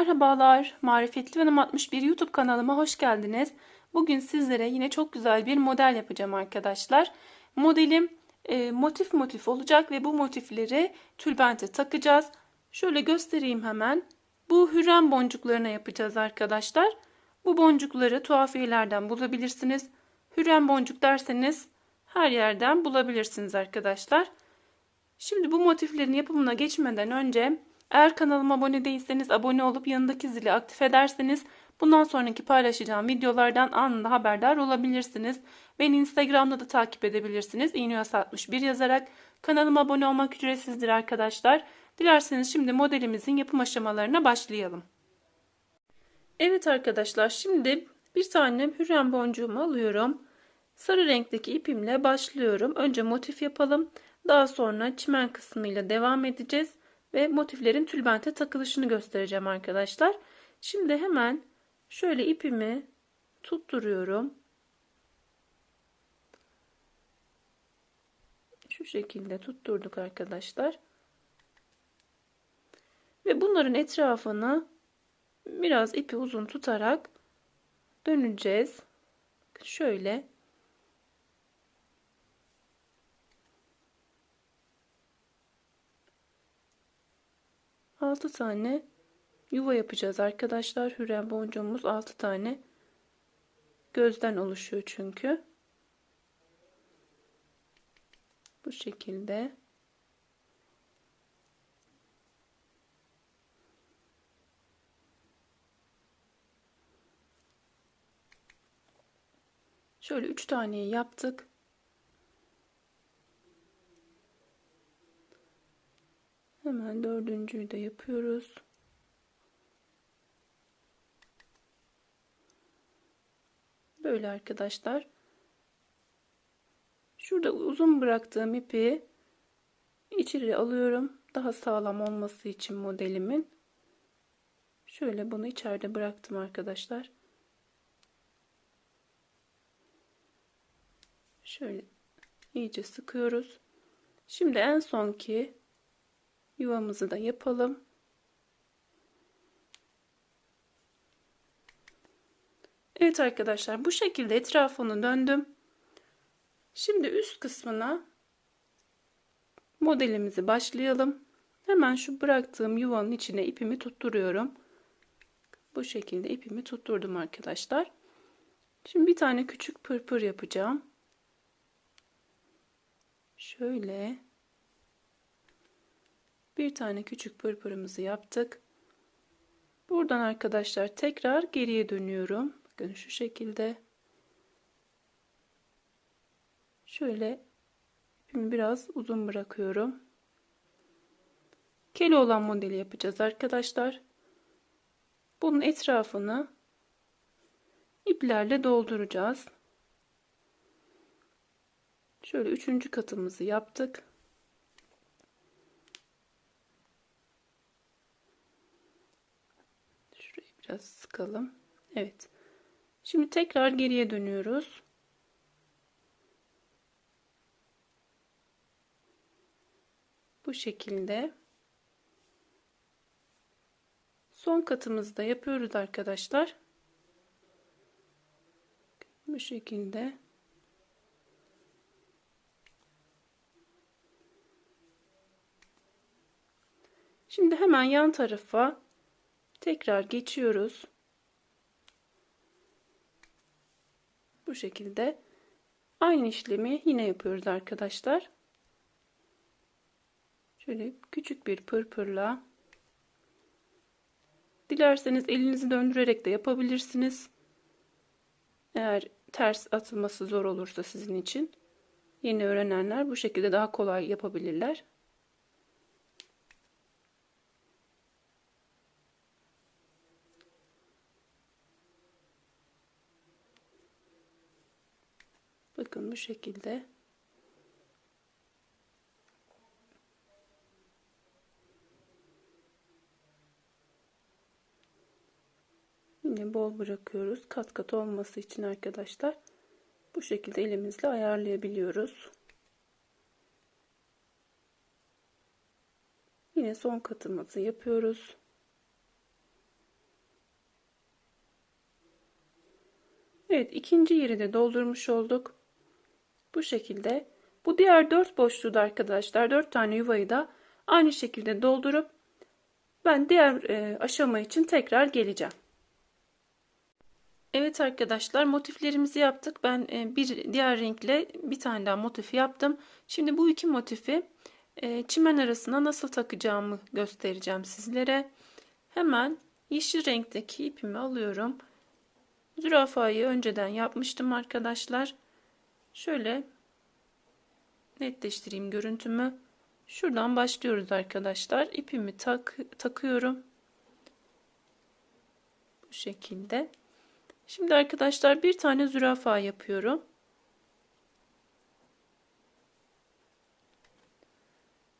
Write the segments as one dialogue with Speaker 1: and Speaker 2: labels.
Speaker 1: Merhabalar, Marifetli Hanım 61 YouTube kanalıma hoş geldiniz. Bugün sizlere yine çok güzel bir model yapacağım arkadaşlar. Modelim e, motif motif olacak ve bu motifleri tülbente takacağız. Şöyle göstereyim hemen. Bu hürrem boncuklarına yapacağız arkadaşlar. Bu boncukları tuhafiyelerden bulabilirsiniz. Hürrem boncuk derseniz her yerden bulabilirsiniz arkadaşlar. Şimdi bu motiflerin yapımına geçmeden önce eğer kanalıma abone değilseniz abone olup yanındaki zili aktif ederseniz bundan sonraki paylaşacağım videolardan anında haberdar olabilirsiniz. Beni Instagram'da da takip edebilirsiniz. İğneyas61 yazarak kanalıma abone olmak ücretsizdir arkadaşlar. Dilerseniz şimdi modelimizin yapım aşamalarına başlayalım. Evet arkadaşlar şimdi bir tane hürrem boncuğumu alıyorum. Sarı renkteki ipimle başlıyorum. Önce motif yapalım. Daha sonra çimen kısmıyla devam edeceğiz ve motiflerin tülbente takılışını göstereceğim arkadaşlar. Şimdi hemen şöyle ipimi tutturuyorum. Şu şekilde tutturduk arkadaşlar. Ve bunların etrafını biraz ipi uzun tutarak döneceğiz. Şöyle 6 tane yuva yapacağız arkadaşlar. Hürrem boncuğumuz 6 tane gözden oluşuyor çünkü. Bu şekilde. Şöyle 3 taneyi yaptık. Hemen dördüncüyü de yapıyoruz. Böyle arkadaşlar. Şurada uzun bıraktığım ipi içeri alıyorum. Daha sağlam olması için modelimin. Şöyle bunu içeride bıraktım arkadaşlar. Şöyle iyice sıkıyoruz. Şimdi en sonki yuvamızı da yapalım. Evet arkadaşlar bu şekilde etrafını döndüm. Şimdi üst kısmına modelimizi başlayalım. Hemen şu bıraktığım yuvanın içine ipimi tutturuyorum. Bu şekilde ipimi tutturdum arkadaşlar. Şimdi bir tane küçük pırpır yapacağım. Şöyle bir tane küçük pırpırımızı yaptık. Buradan arkadaşlar tekrar geriye dönüyorum. Bakın şu şekilde. Şöyle ipimi biraz uzun bırakıyorum. Keli olan modeli yapacağız arkadaşlar. Bunun etrafını iplerle dolduracağız. Şöyle üçüncü katımızı yaptık. Biraz sıkalım. Evet. Şimdi tekrar geriye dönüyoruz. Bu şekilde. Son katımızda yapıyoruz arkadaşlar. Bu şekilde. Şimdi hemen yan tarafa Tekrar geçiyoruz. Bu şekilde aynı işlemi yine yapıyoruz arkadaşlar. Şöyle küçük bir pırpırla dilerseniz elinizi döndürerek de yapabilirsiniz. Eğer ters atılması zor olursa sizin için yeni öğrenenler bu şekilde daha kolay yapabilirler. düzgün bir şekilde Yine bol bırakıyoruz. Kat kat olması için arkadaşlar bu şekilde elimizle ayarlayabiliyoruz. Yine son katımızı yapıyoruz. Evet ikinci yeri de doldurmuş olduk. Bu şekilde. Bu diğer dört boşluğu da arkadaşlar dört tane yuvayı da aynı şekilde doldurup ben diğer e, aşama için tekrar geleceğim. Evet arkadaşlar motiflerimizi yaptık. Ben e, bir diğer renkle bir tane daha motifi yaptım. Şimdi bu iki motifi e, çimen arasına nasıl takacağımı göstereceğim sizlere. Hemen yeşil renkteki ipimi alıyorum. Zürafayı önceden yapmıştım arkadaşlar. Şöyle netleştireyim görüntümü. Şuradan başlıyoruz arkadaşlar. İpimi tak, takıyorum. Bu şekilde. Şimdi arkadaşlar bir tane zürafa yapıyorum.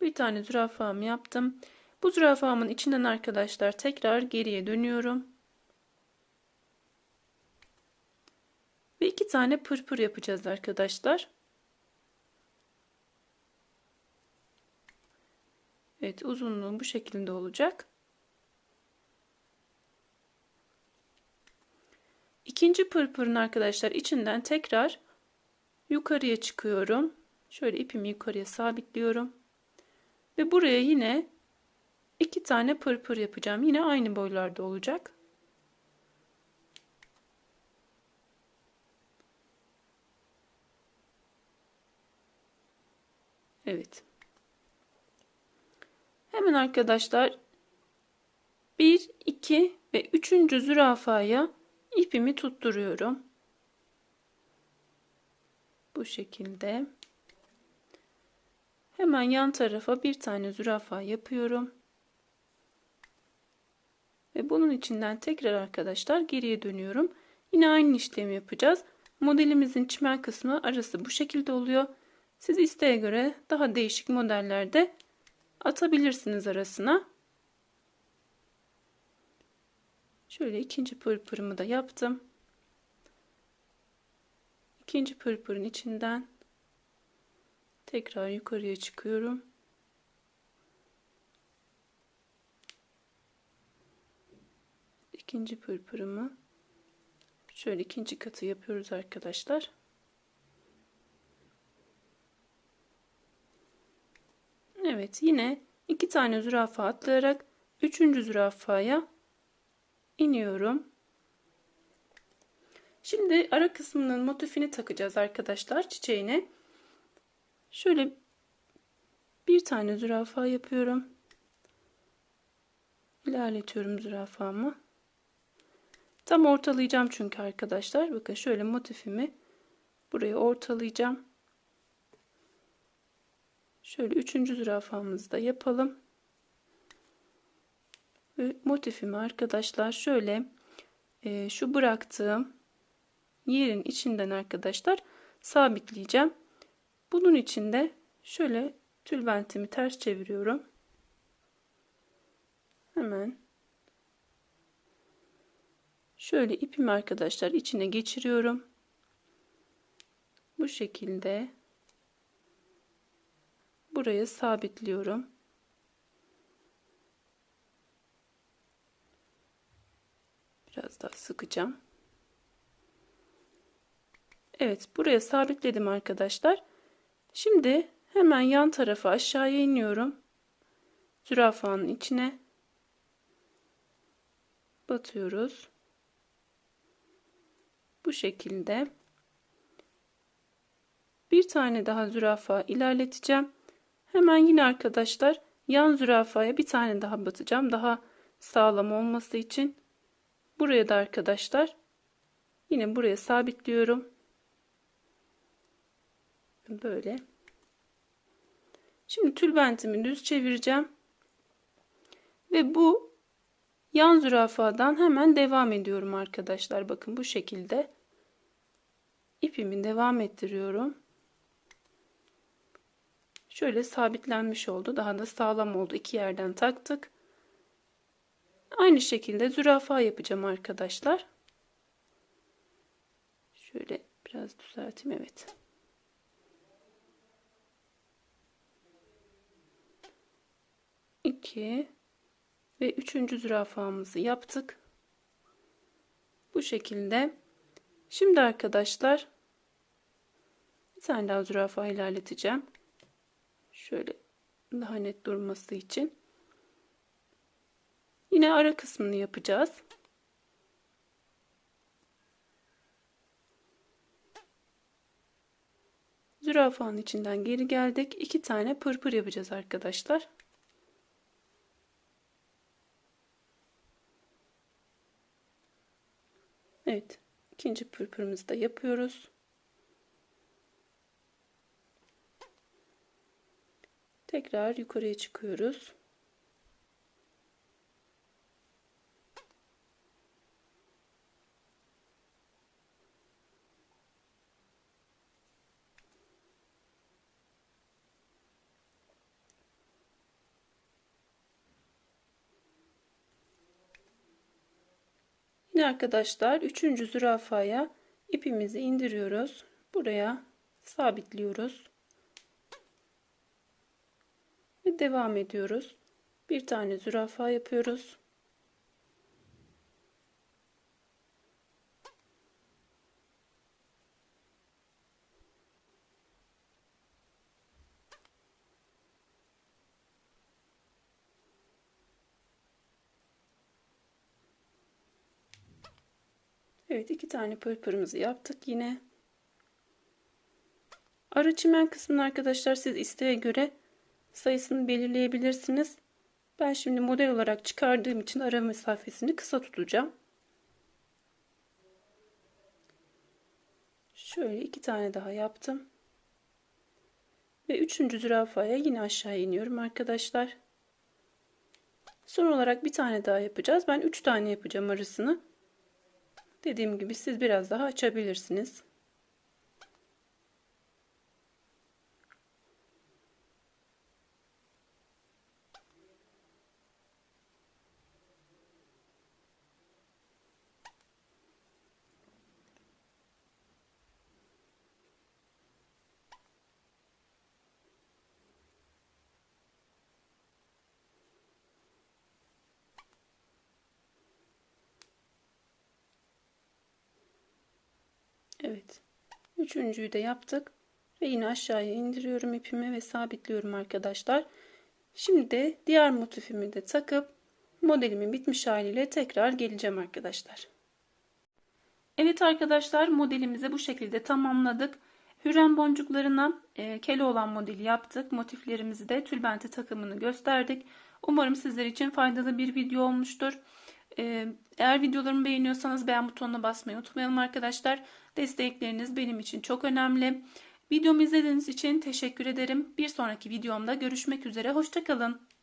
Speaker 1: Bir tane zürafamı yaptım. Bu zürafamın içinden arkadaşlar tekrar geriye dönüyorum. Ve iki tane pırpır yapacağız arkadaşlar. Evet uzunluğu bu şekilde olacak. İkinci pırpırın arkadaşlar içinden tekrar yukarıya çıkıyorum. Şöyle ipimi yukarıya sabitliyorum. Ve buraya yine iki tane pırpır yapacağım. Yine aynı boylarda olacak. Evet. Hemen arkadaşlar 1, 2 ve 3. zürafaya ipimi tutturuyorum. Bu şekilde. Hemen yan tarafa bir tane zürafa yapıyorum. Ve bunun içinden tekrar arkadaşlar geriye dönüyorum. Yine aynı işlemi yapacağız. Modelimizin çimen kısmı arası bu şekilde oluyor. Siz isteğe göre daha değişik modellerde atabilirsiniz arasına. Şöyle ikinci pırpırımı da yaptım. İkinci pırpırın içinden tekrar yukarıya çıkıyorum. İkinci pırpırımı şöyle ikinci katı yapıyoruz arkadaşlar. Evet yine iki tane zürafa atlayarak üçüncü zürafaya iniyorum. Şimdi ara kısmının motifini takacağız arkadaşlar çiçeğine. Şöyle bir tane zürafa yapıyorum. İlerletiyorum zürafamı. Tam ortalayacağım çünkü arkadaşlar. Bakın şöyle motifimi buraya ortalayacağım. Şöyle üçüncü zürafamızı da yapalım. Ve motifimi arkadaşlar şöyle e, şu bıraktığım yerin içinden arkadaşlar sabitleyeceğim. Bunun içinde şöyle tülbentimi ters çeviriyorum. Hemen şöyle ipimi arkadaşlar içine geçiriyorum. Bu şekilde buraya sabitliyorum. Biraz daha sıkacağım. Evet buraya sabitledim arkadaşlar. Şimdi hemen yan tarafa aşağıya iniyorum. Zürafanın içine batıyoruz. Bu şekilde bir tane daha zürafa ilerleteceğim. Hemen yine arkadaşlar yan zürafaya bir tane daha batacağım. Daha sağlam olması için. Buraya da arkadaşlar yine buraya sabitliyorum. Böyle. Şimdi tülbentimi düz çevireceğim. Ve bu yan zürafadan hemen devam ediyorum arkadaşlar. Bakın bu şekilde ipimi devam ettiriyorum. Şöyle sabitlenmiş oldu. Daha da sağlam oldu. İki yerden taktık. Aynı şekilde zürafa yapacağım arkadaşlar. Şöyle biraz düzelteyim. Evet. İki ve üçüncü zürafamızı yaptık. Bu şekilde. Şimdi arkadaşlar bir tane daha zürafa ilerleteceğim. Şöyle daha net durması için. Yine ara kısmını yapacağız. Zürafanın içinden geri geldik. İki tane pırpır yapacağız arkadaşlar. Evet. ikinci pırpırımızı da yapıyoruz. Tekrar yukarıya çıkıyoruz. Yine arkadaşlar üçüncü zürafaya ipimizi indiriyoruz. Buraya sabitliyoruz. Devam ediyoruz. Bir tane zürafa yapıyoruz. Evet iki tane pırpırımızı yaptık yine. Ara çimen kısmını arkadaşlar siz isteğe göre sayısını belirleyebilirsiniz. Ben şimdi model olarak çıkardığım için ara mesafesini kısa tutacağım. Şöyle iki tane daha yaptım. Ve üçüncü zürafaya yine aşağı iniyorum arkadaşlar. Son olarak bir tane daha yapacağız. Ben üç tane yapacağım arasını. Dediğim gibi siz biraz daha açabilirsiniz. Evet. Üçüncüyü de yaptık. Ve yine aşağıya indiriyorum ipimi ve sabitliyorum arkadaşlar. Şimdi de diğer motifimi de takıp modelimin bitmiş haliyle tekrar geleceğim arkadaşlar. Evet arkadaşlar modelimizi bu şekilde tamamladık. Hürrem boncuklarına e, kele olan modeli yaptık. Motiflerimizi de tülbente takımını gösterdik. Umarım sizler için faydalı bir video olmuştur. Eğer videolarımı beğeniyorsanız beğen butonuna basmayı unutmayalım arkadaşlar. Destekleriniz benim için çok önemli. Videomu izlediğiniz için teşekkür ederim. Bir sonraki videomda görüşmek üzere. Hoşçakalın.